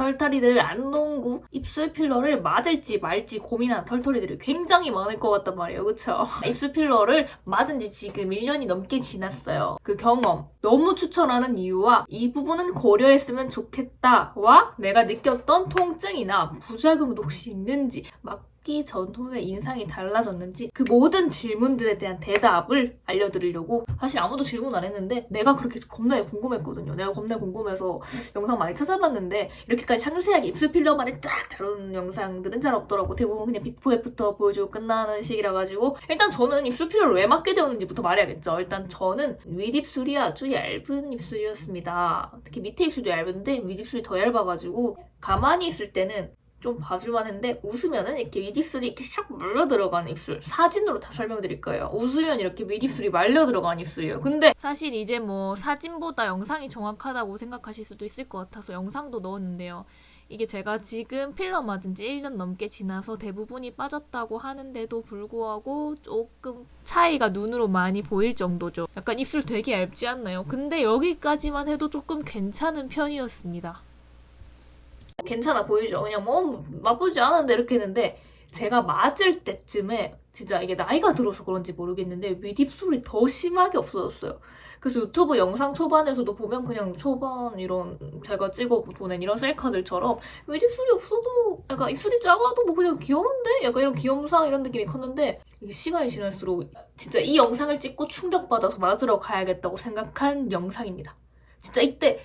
털털이들 안농구 입술 필러를 맞을지 말지 고민하는 털털이들이 굉장히 많을 것 같단 말이에요. 그쵸? 입술 필러를 맞은 지 지금 1년이 넘게 지났어요. 그 경험. 너무 추천하는 이유와 이 부분은 고려했으면 좋겠다와 내가 느꼈던 통증이나 부작용도 혹시 있는지 맞기 전후에 인상이 달라졌는지 그 모든 질문들에 대한 대답을 알려드리려고 사실 아무도 질문 안 했는데 내가 그렇게 겁나게 궁금했거든요. 내가 겁나게 궁금해서 영상 많이 찾아봤는데 이렇게까지 상세하게 입술 필러만을 쫙 다루는 영상들은 잘 없더라고. 대부분 그냥 비포 애프터 보여주고 끝나는 식이라 가지고 일단 저는 입술 필러를 왜 맞게 되었는지부터 말해야겠죠. 일단 저는 윗입술이 아주 얇은 입술이었습니다. 특히 밑에 입술도 얇은데 윗입술이 더 얇아가지고 가만히 있을 때는 좀 봐줄만 했는데 웃으면은 이렇게 윗입술이 이렇게 샥 말려 들어가는 입술 사진으로 다 설명드릴 거예요 웃으면 이렇게 윗입술이 말려 들어가는 입술이에요 근데 사실 이제 뭐 사진보다 영상이 정확하다고 생각하실 수도 있을 것 같아서 영상도 넣었는데요 이게 제가 지금 필러 맞은 지 1년 넘게 지나서 대부분이 빠졌다고 하는데도 불구하고 조금 차이가 눈으로 많이 보일 정도죠. 약간 입술 되게 얇지 않나요? 근데 여기까지만 해도 조금 괜찮은 편이었습니다. 괜찮아 보이죠? 그냥 뭐 나쁘지 않은데 이렇게 했는데 제가 맞을 때쯤에 진짜 이게 나이가 들어서 그런지 모르겠는데 윗입술이 더 심하게 없어졌어요. 그래서 유튜브 영상 초반에서도 보면 그냥 초반 이런 제가 찍어 보낸 이런 셀카들처럼 윗입술이 없어도 약간 입술이 작아도 뭐 그냥 귀여운데? 약간 이런 귀염상 이런 느낌이 컸는데 이게 시간이 지날수록 진짜 이 영상을 찍고 충격받아서 맞으러 가야겠다고 생각한 영상입니다. 진짜 이때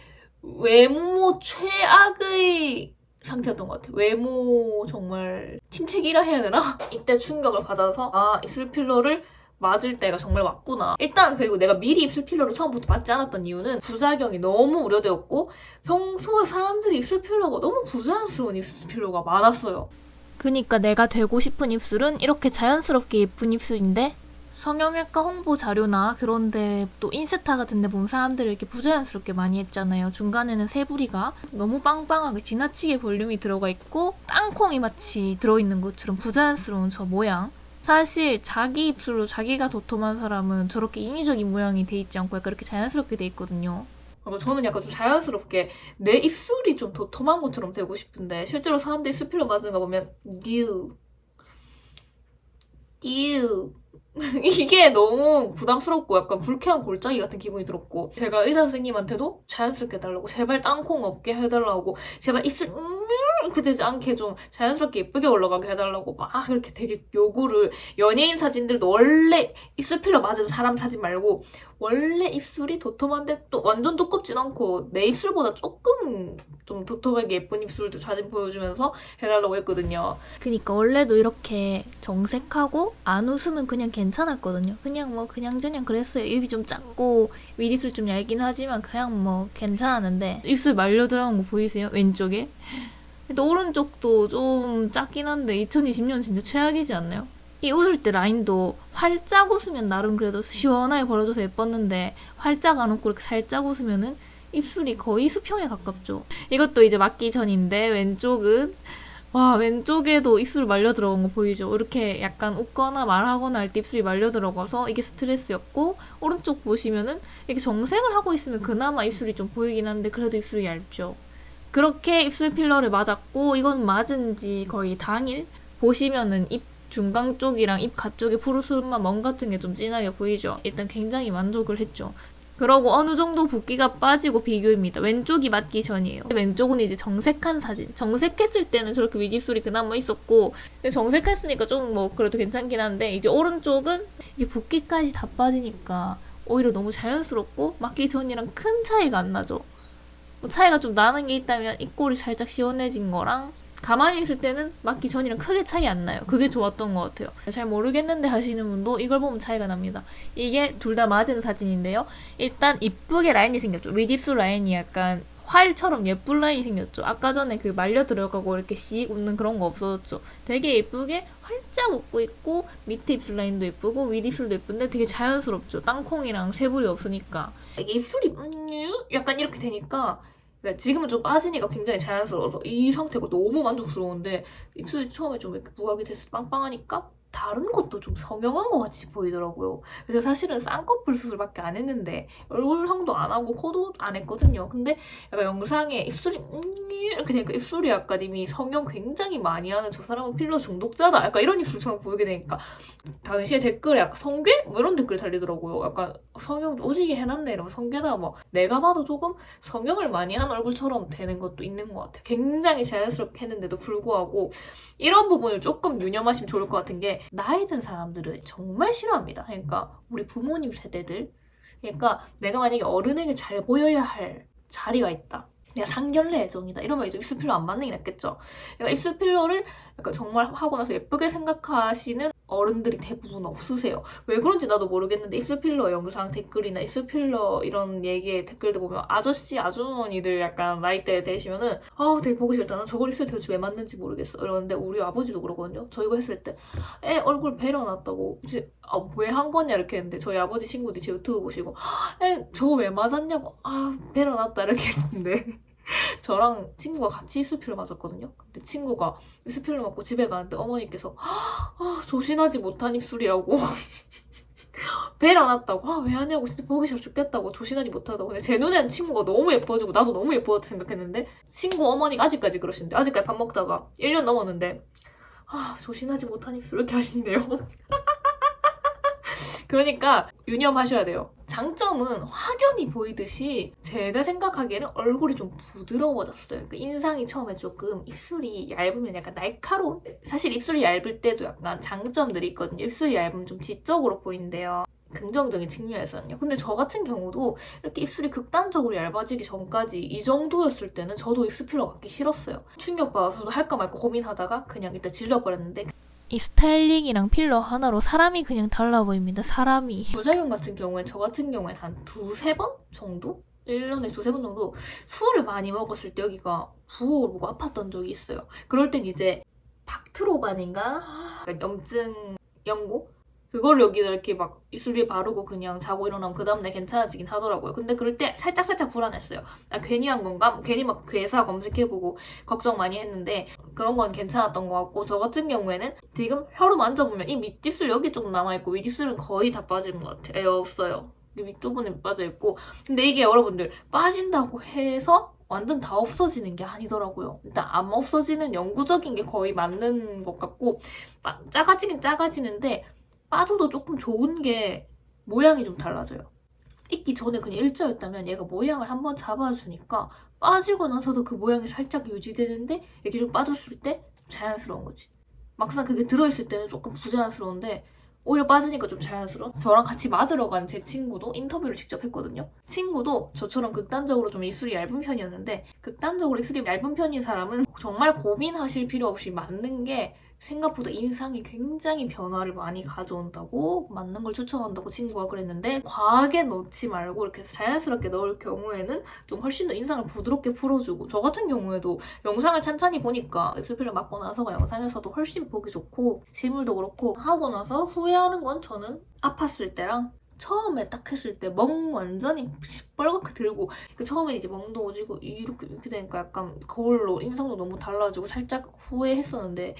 외모 최악의 상태였던 것 같아요. 외모 정말 침체기라 해야 되나? 이때 충격을 받아서 아 입술 필러를 맞을 때가 정말 왔구나. 일단 그리고 내가 미리 입술 필러를 처음부터 맞지 않았던 이유는 부작용이 너무 우려되었고 평소에 사람들이 입술 필러가 너무 부자연스러운 입술 필러가 많았어요. 그니까 내가 되고 싶은 입술은 이렇게 자연스럽게 예쁜 입술인데 성형외과 홍보 자료나 그런데 또 인스타 같은 데 보면 사람들이 이렇게 부자연스럽게 많이 했잖아요. 중간에는 새부리가 너무 빵빵하게 지나치게 볼륨이 들어가 있고 땅콩이 마치 들어있는 것처럼 부자연스러운 저 모양. 사실 자기 입술로 자기가 도톰한 사람은 저렇게 인위적인 모양이 돼 있지 않고 약간 이렇게 자연스럽게 돼 있거든요. 저는 약간 좀 자연스럽게 내 입술이 좀 도톰한 것처럼 되고 싶은데 실제로 사람들이 수필로 맞은 거 보면 뉴 뉴 이게 너무 부담스럽고 약간 불쾌한 골짜기 같은 기분이 들었고 제가 의사 선생님한테도 자연스럽게 해달라고 제발 땅콩 없게 해달라고 제발 입술 음 이렇게 되지 않게 좀 자연스럽게 예쁘게 올라가게 해달라고 막 이렇게 되게 요구를 연예인 사진들도 원래 입술 필러 맞은 사람 사진 말고 원래 입술이 도톰한데 또 완전 두껍진 않고 내 입술보다 조금 좀 도톰하게 예쁜 입술도 사진 보여주면서 해달라고 했거든요. 그니까 원래도 이렇게 정색하고 안 웃으면 그냥 괜찮았거든요. 그냥 뭐 그냥저냥 그랬어요. 입이 좀 작고 윗입술 좀 얇긴 하지만 그냥 뭐 괜찮았는데 입술 말려 들어간 거 보이세요? 왼쪽에? 근데 오른쪽도 좀 작긴 한데 2020년 진짜 최악이지 않나요? 이 웃을 때 라인도 활짝 웃으면 나름 그래도 시원하게 벌어져서 예뻤는데 활짝 안 웃고 이렇게 살짝 웃으면은 입술이 거의 수평에 가깝죠. 이것도 이제 맞기 전인데 왼쪽은 와 왼쪽에도 입술 말려 들어간 거 보이죠? 이렇게 약간 웃거나 말하거나 할 때 입술이 말려 들어가서 이게 스트레스였고 오른쪽 보시면은 이렇게 정색을 하고 있으면 그나마 입술이 좀 보이긴 한데 그래도 입술이 얇죠. 그렇게 입술 필러를 맞았고 이건 맞은 지 거의 당일 보시면은 입 중간 쪽이랑 입 가쪽에 푸르스름한 멍 같은 게 좀 진하게 보이죠. 일단 굉장히 만족을 했죠. 그러고 어느 정도 붓기가 빠지고 비교입니다. 왼쪽이 맞기 전이에요. 왼쪽은 이제 정색한 사진. 정색했을 때는 저렇게 윗입술이 그나마 있었고 정색했으니까 좀 뭐 그래도 괜찮긴 한데 이제 오른쪽은 이게 붓기까지 다 빠지니까 오히려 너무 자연스럽고 맞기 전이랑 큰 차이가 안 나죠. 뭐 차이가 좀 나는 게 있다면 입꼬리 살짝 시원해진 거랑 가만히 있을 때는 맞기 전이랑 크게 차이 안 나요. 그게 좋았던 것 같아요. 잘 모르겠는데 하시는 분도 이걸 보면 차이가 납니다. 이게 둘 다 맞은 사진인데요. 일단 이쁘게 라인이 생겼죠. 윗입술 라인이 약간 활처럼 예쁜 라인이 생겼죠. 아까 전에 그 말려 들어가고 이렇게 씩 웃는 그런 거 없어졌죠. 되게 예쁘게 활짝 웃고 있고 밑에 입술 라인도 예쁘고 윗 입술도 예쁜데 되게 자연스럽죠. 땅콩이랑 새불이 없으니까. 입술이 음, 약간 이렇게 되니까 그러니까 지금은 좀 빠지니까 굉장히 자연스러워서 이 상태가 너무 만족스러운데 입술이 처음에 좀 이렇게 부각이 돼서 빵빵하니까 다 바른 것도 좀 성형한 것 같이 보이더라고요. 그래서 사실은 쌍꺼풀 수술밖에 안 했는데 얼굴형도 안 하고 코도 안 했거든요. 근데 약간 영상에 입술이 음 이렇게 되니까 입술이 약간 이미 성형 굉장히 많이 하는 저 사람은 필러 중독자다. 약간 이런 입술처럼 보이게 되니까 당시에 댓글에 약간 성괴? 뭐 이런 댓글 달리더라고요. 약간 성형 오지게 해놨네 이러면 성괴다 뭐 내가 봐도 조금 성형을 많이 한 얼굴처럼 되는 것도 있는 것 같아요. 굉장히 자연스럽게 했는데도 불구하고 이런 부분을 조금 유념하시면 좋을 것 같은 게 나이 든 사람들을 정말 싫어합니다. 그러니까 우리 부모님 세대들 그러니까 내가 만약에 어른에게 잘 보여야 할 자리가 있다. 내가 상견례 예정이다. 이러면 이제 입술 필러 안 맞는 게 낫겠죠. 그러니까 입술 필러를 약간 정말 하고 나서 예쁘게 생각하시는 어른들이 대부분 없으세요. 왜 그런지 나도 모르겠는데 입술 필러 영상 댓글이나 입술 필러 이런 얘기의 댓글들 보면 아저씨, 아주머니들 약간 나이대 되시면은 아우 되게 보기 싫다. 난 저걸 입술 도대체 왜 맞는지 모르겠어. 이러는데 우리 아버지도 그러거든요. 저 이거 했을 때 애 얼굴 베려놨다고 아, 왜한 거냐 이렇게 했는데 저희 아버지 친구들이 제 유튜브 보시고 애 저거 왜 맞았냐고 아 베려놨다 이렇게 했는데 저랑 친구가 같이 입술필러 맞았거든요. 근데 친구가 입술필러 맞고 집에 가는데 어머니께서 아, 조신하지 못한 입술이라고. 베려놨다고 아 왜 하냐고. 진짜 보기 싫어 죽겠다고. 조신하지 못하다고. 근데 제 눈에는 친구가 너무 예뻐지고 나도 너무 예뻐졌다 생각했는데 친구 어머니가 아직까지 그러시는데 아직까지 밥 먹다가 1년 넘었는데 아 조신하지 못한 입술. 이렇게 하신대요. 그러니까 유념하셔야 돼요 장점은 확연히 보이듯이 제가 생각하기에는 얼굴이 좀 부드러워졌어요. 그 인상이 처음에 조금 입술이 얇으면 약간 날카로운? 사실 입술이 얇을 때도 약간 장점들이 있거든요. 입술이 얇으면 좀 지적으로 보이는데요. 긍정적인 측면에서는요. 근데 저 같은 경우도 이렇게 입술이 극단적으로 얇아지기 전까지 이 정도였을 때는 저도 입술 필러 맞기 싫었어요. 충격받아서도 할까 말까 고민하다가 그냥 일단 질러버렸는데 이 스타일링이랑 필러 하나로 사람이 그냥 달라 보입니다. 사람이. 부작용 같은 경우엔 저 같은 경우엔 한 두세 번 정도? 1년에 두세 번 정도 술을 많이 먹었을 때 여기가 부어오르고 아팠던 적이 있어요. 그럴 땐 이제 박트로반인가? 그러니까 염증 연고? 그걸 여기다 이렇게 막 입술 위에 바르고 그냥 자고 일어나면 그 다음날 괜찮아지긴 하더라고요. 근데 그럴 때 살짝살짝 불안했어요. 아, 괜히 한 건가? 뭐 괜히 막 괴사 검색해보고 걱정 많이 했는데 그런 건 괜찮았던 것 같고 저 같은 경우에는 지금 혀로 만져보면 이 밑입술 여기 조금 남아있고 윗입술은 거의 다 빠지는 것 같아요. 에 없어요. 이 윗부분에 빠져있고 근데 이게 여러분들 빠진다고 해서 완전 다 없어지는 게 아니더라고요. 일단 안 없어지는 영구적인 게 거의 맞는 것 같고 빠- 작아지긴 작아지는데 빠져도 조금 좋은 게 모양이 좀 달라져요. 있기 전에 그냥 일자였다면 얘가 모양을 한번 잡아주니까 빠지고 나서도 그 모양이 살짝 유지되는데 이렇게 좀 빠졌을 때 자연스러운 거지. 막상 그게 들어있을 때는 조금 부자연스러운데 오히려 빠지니까 좀 자연스러운? 저랑 같이 맞으러 간 제 친구도 인터뷰를 직접 했거든요. 친구도 저처럼 극단적으로 좀 입술이 얇은 편이었는데 극단적으로 입술이 얇은 편인 사람은 정말 고민하실 필요 없이 맞는 게 생각보다 인상이 굉장히 변화를 많이 가져온다고 맞는 걸 추천한다고 친구가 그랬는데 과하게 넣지 말고 이렇게 자연스럽게 넣을 경우에는 좀 훨씬 더 인상을 부드럽게 풀어주고 저 같은 경우에도 영상을 찬찬히 보니까 입술 필러 맞고 나서가 영상에서도 훨씬 보기 좋고 실물도 그렇고 하고 나서 후회하는 건 저는 아팠을 때랑 처음에 딱 했을 때 멍 완전히 시뻘겋게 들고 그 처음에 이제 멍도 오지고 이렇게 이렇게 되니까 약간 거울로 인상도 너무 달라지고 살짝 후회했었는데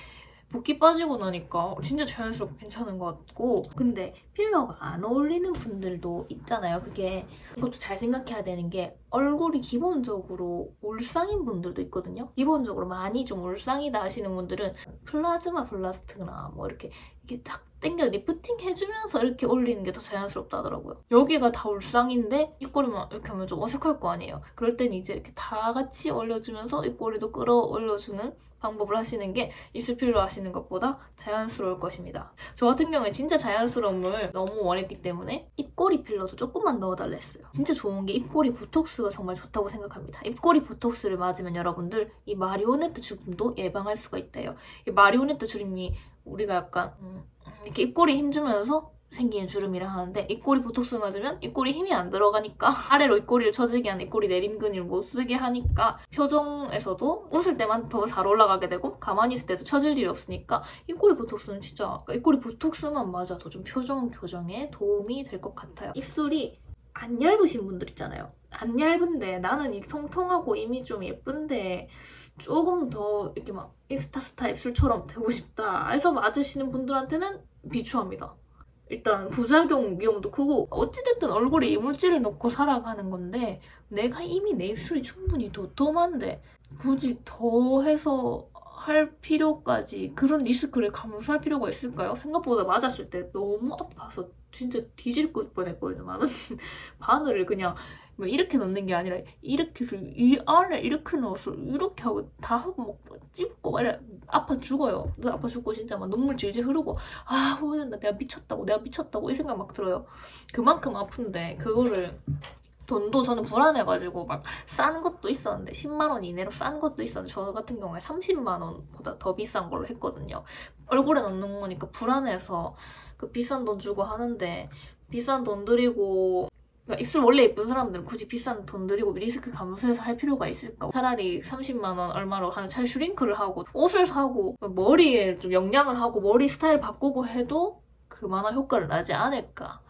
붓기 빠지고 나니까 진짜 자연스럽고 괜찮은 것 같고. 근데 필러가 안 어울리는 분들도 있잖아요. 그게 이것도 잘 생각해야 되는 게 얼굴이 기본적으로 울상인 분들도 있거든요. 기본적으로 많이 좀 울상이다 하시는 분들은 플라즈마 블라스트나 뭐 이렇게 이렇게 탁 당겨 리프팅 해주면서 이렇게 올리는 게 더 자연스럽다 하더라고요. 여기가 다 울상인데 입꼬리만 이렇게 하면 좀 어색할 거 아니에요. 그럴 땐 이제 이렇게 다 같이 올려주면서 입꼬리도 끌어올려주는 방법을 하시는 게 입술필러 하시는 것보다 자연스러울 것입니다. 저 같은 경우에 진짜 자연스러움을 너무 원했기 때문에 입꼬리 필러도 조금만 넣어달라 했어요. 진짜 좋은 게 입꼬리 보톡스가 정말 좋다고 생각합니다. 입꼬리 보톡스를 맞으면 여러분들 이 마리오네트 주름도 예방할 수가 있대요. 이 마리오네트 주름이 우리가 약간 음, 이렇게 입꼬리 힘주면서 생기는 주름이라 하는데 입꼬리 보톡스 맞으면 입꼬리 힘이 안 들어가니까 아래로 입꼬리를 처지게 하는 입꼬리 내림 근육을 못 쓰게 하니까 표정에서도 웃을 때만 더 잘 올라가게 되고 가만히 있을 때도 처질 일이 없으니까 입꼬리 보톡스는 진짜 입꼬리 보톡스만 맞아도 좀 표정 교정에 도움이 될 것 같아요. 입술이 안 얇으신 분들 있잖아요. 안 얇은데 나는 이 통통하고 이미 좀 예쁜데 조금 더 이렇게 막 인스타 스타 입술처럼 되고 싶다 해서 맞으시는 분들한테는 비추합니다. 일단 부작용 위험도 크고 어찌됐든 얼굴에 이물질을 넣고 살아가는 건데 내가 이미 내 입술이 충분히 도톰한데 굳이 더 해서 할 필요까지 그런 리스크를 감수할 필요가 있을까요? 생각보다 맞았을 때 너무 아파서 진짜 뒤질 뻔했거든요. 나는 바늘을 그냥 뭐 이렇게 넣는 게 아니라 이렇게 해서 이 안에 이렇게 넣어서 이렇게 하고 다 하고 막 찝고 막 이래 아파 죽어요. 아파 죽고 진짜 막 눈물 질질 흐르고 아 후회된다 내가 미쳤다고 내가 미쳤다고 이 생각 막 들어요. 그만큼 아픈데 그거를 돈도 저는 불안해가지고 막 싼 것도 있었는데 10만 원 이내로 싼 것도 있었는데 저 같은 경우에 30만 원보다 더 비싼 걸로 했거든요. 얼굴에 넣는 거니까 불안해서 그 비싼 돈 주고 하는데 비싼 돈 들이고 그러니까 입술 원래 예쁜 사람들은 굳이 비싼 돈 들이고 리스크 감수해서 할 필요가 있을까? 차라리 30만 원 얼마로 하는 차라리 슈링크를 하고 옷을 사고 머리에 좀 영양을 하고 머리 스타일 바꾸고 해도 그만한 효과를 나지 않을까?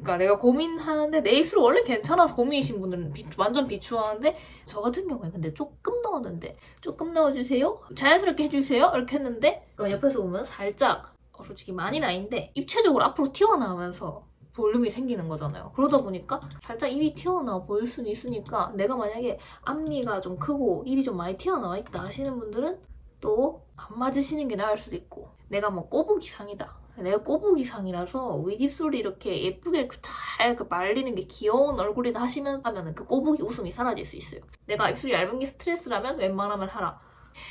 그러니까 내가 고민하는데 내 입술 원래 괜찮아서 고민이신 분들은 비- 완전 비추하는데 저 같은 경우에 근데 조금 넣었는데 조금 넣어주세요. 자연스럽게 해주세요. 이렇게 했는데 그럼 옆에서 보면 살짝 어, 솔직히 많이는 아닌데 입체적으로 앞으로 튀어나오면서 볼륨이 생기는 거잖아요. 그러다 보니까 살짝 입이 튀어나와 보일 수는 있으니까 내가 만약에 앞니가 좀 크고 입이 좀 많이 튀어나와 있다 하시는 분들은 또 안 맞으시는 게 나을 수도 있고 내가 뭐 꼬부기상이다 내가 꼬부기상이라서 윗입술이 이렇게 예쁘게 잘 이렇게 말리는 게 귀여운 얼굴이다 하시면 하면은 그 꼬부기 웃음이 사라질 수 있어요. 내가 입술이 얇은 게 스트레스라면 웬만하면 하라.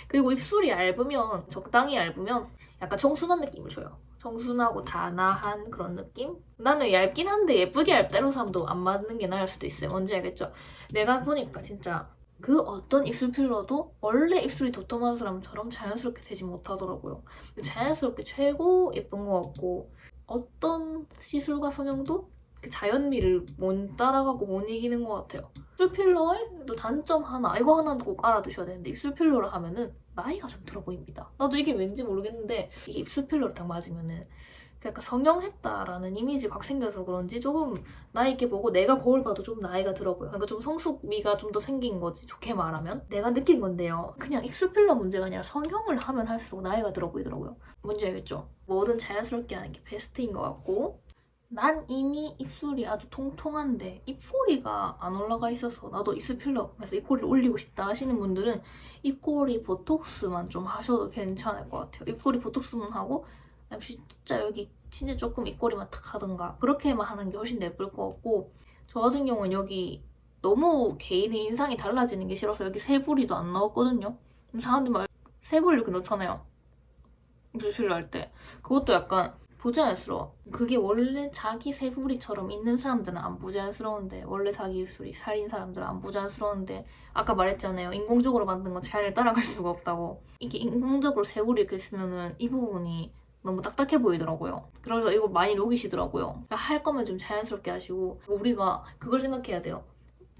그리고 입술이 얇으면 적당히 얇으면 약간 청순한 느낌을 줘요. 청순하고 단아한 그런 느낌? 나는 얇긴 한데 예쁘게 얇다는 사람도 안 맞는 게 나을 수도 있어요. 뭔지 알겠죠? 내가 보니까 진짜 그 어떤 입술 필러도 원래 입술이 도톰한 사람처럼 자연스럽게 되지 못하더라고요. 자연스럽게 최고 예쁜 것 같고 어떤 시술과 성형도 그 자연미를 못 따라가고 못 이기는 것 같아요. 입술 필러의 또 단점 하나 이거 하나 꼭 알아두셔야 되는데 입술 필러를 하면은 나이가 좀 들어 보입니다. 나도 이게 왠지 모르겠는데 이게 입술 필러를 딱 맞으면은 그 약간 성형했다라는 이미지가 확 생겨서 그런지 조금 나이 있게 보고 내가 거울 봐도 좀 나이가 들어 보여. 그러니까 좀 성숙미가 좀 더 생긴 거지 좋게 말하면 내가 느낀 건데요. 그냥 입술 필러 문제가 아니라 성형을 하면 할수록 나이가 들어 보이더라고요. 뭔지 알겠죠? 뭐든 자연스럽게 하는 게 베스트인 것 같고 난 이미 입술이 아주 통통한데 입꼬리가 안 올라가 있어서 나도 입술 필러 그래서 입꼬리를 올리고 싶다 하시는 분들은 입꼬리 보톡스만 좀 하셔도 괜찮을 것 같아요. 입꼬리 보톡스만 하고 진짜 여기 진짜 조금 입꼬리만 탁 하든가 그렇게만 하는 게 훨씬 더 예쁠 것 같고 저 같은 경우는 여기 너무 개인의 인상이 달라지는 게 싫어서 여기 세부리도 안 넣었거든요. 사람들 말 세부리 이렇게 넣잖아요. 필러 할때 그것도 약간 부자연스러워. 그게 원래 자기 세부리처럼 있는 사람들은 안 부자연스러운데 원래 자기 입술이 살인 사람들은 안 부자연스러운데 아까 말했잖아요. 인공적으로 만든 건 자연을 따라갈 수가 없다고. 이게 인공적으로 세부리 이렇게 쓰면은 이 부분이 너무 딱딱해 보이더라고요. 그래서 이거 많이 녹이시더라고요. 할 거면 좀 자연스럽게 하시고 우리가 그걸 생각해야 돼요.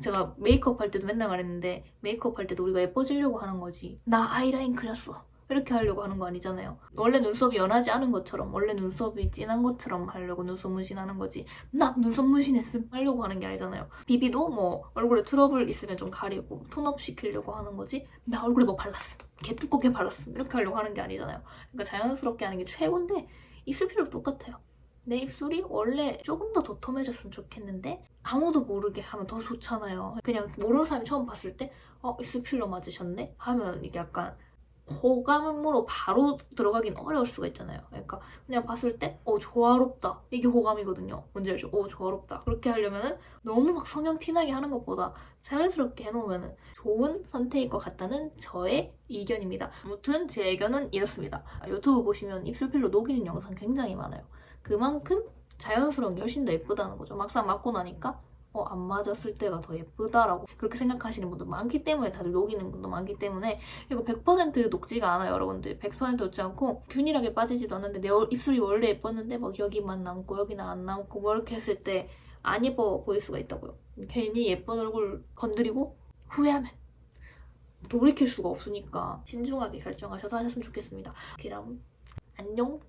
제가 메이크업 할 때도 맨날 말했는데 메이크업 할 때도 우리가 예뻐지려고 하는 거지. 나 아이라인 그렸어. 이렇게 하려고 하는 거 아니잖아요. 원래 눈썹이 연하지 않은 것처럼, 원래 눈썹이 진한 것처럼 하려고 눈썹 문신하는 거지. 나 눈썹 문신했음 하려고 하는 게 아니잖아요. 비비도 뭐 얼굴에 트러블 있으면 좀 가리고 톤업 시키려고 하는 거지. 나 얼굴에 뭐 발랐음, 개 두껍게 발랐음 이렇게 하려고 하는 게 아니잖아요. 그러니까 자연스럽게 하는 게 최고인데 입술 필요도 똑같아요. 내 입술이 원래 조금 더 도톰해졌으면 좋겠는데 아무도 모르게 하면 더 좋잖아요. 그냥 모르는 사람이 처음 봤을 때 어, 입술 필러 맞으셨네? 하면 이게 약간 호감으로 바로 들어가긴 어려울 수가 있잖아요. 그러니까 그냥 봤을 때, 어, 조화롭다. 이게 호감이거든요. 뭔지 알죠? 어, 조화롭다. 그렇게 하려면은 너무 막 성형 티나게 하는 것보다 자연스럽게 해놓으면은 좋은 선택일 것 같다는 저의 의견입니다. 아무튼 제 의견은 이렇습니다. 유튜브 보시면 입술 필러 녹이는 영상 굉장히 많아요. 그만큼 자연스러운 게 훨씬 더 예쁘다는 거죠. 막상 맞고 나니까 어, 안 맞았을 때가 더 예쁘다라고 그렇게 생각하시는 분도 많기 때문에 다들 녹이는 분도 많기 때문에 이거 100% 녹지가 않아요 여러분들. 100% 녹지 않고 균일하게 빠지지도 않는데 내 얼- 입술이 원래 예뻤는데 막 여기만 남고 여기는 안 남고 뭐 이렇게 했을 때 안 예뻐 보일 수가 있다고요. 괜히 예쁜 얼굴 건드리고 후회하면 돌이킬 수가 없으니까 신중하게 결정하셔서 하셨으면 좋겠습니다. 그럼 안녕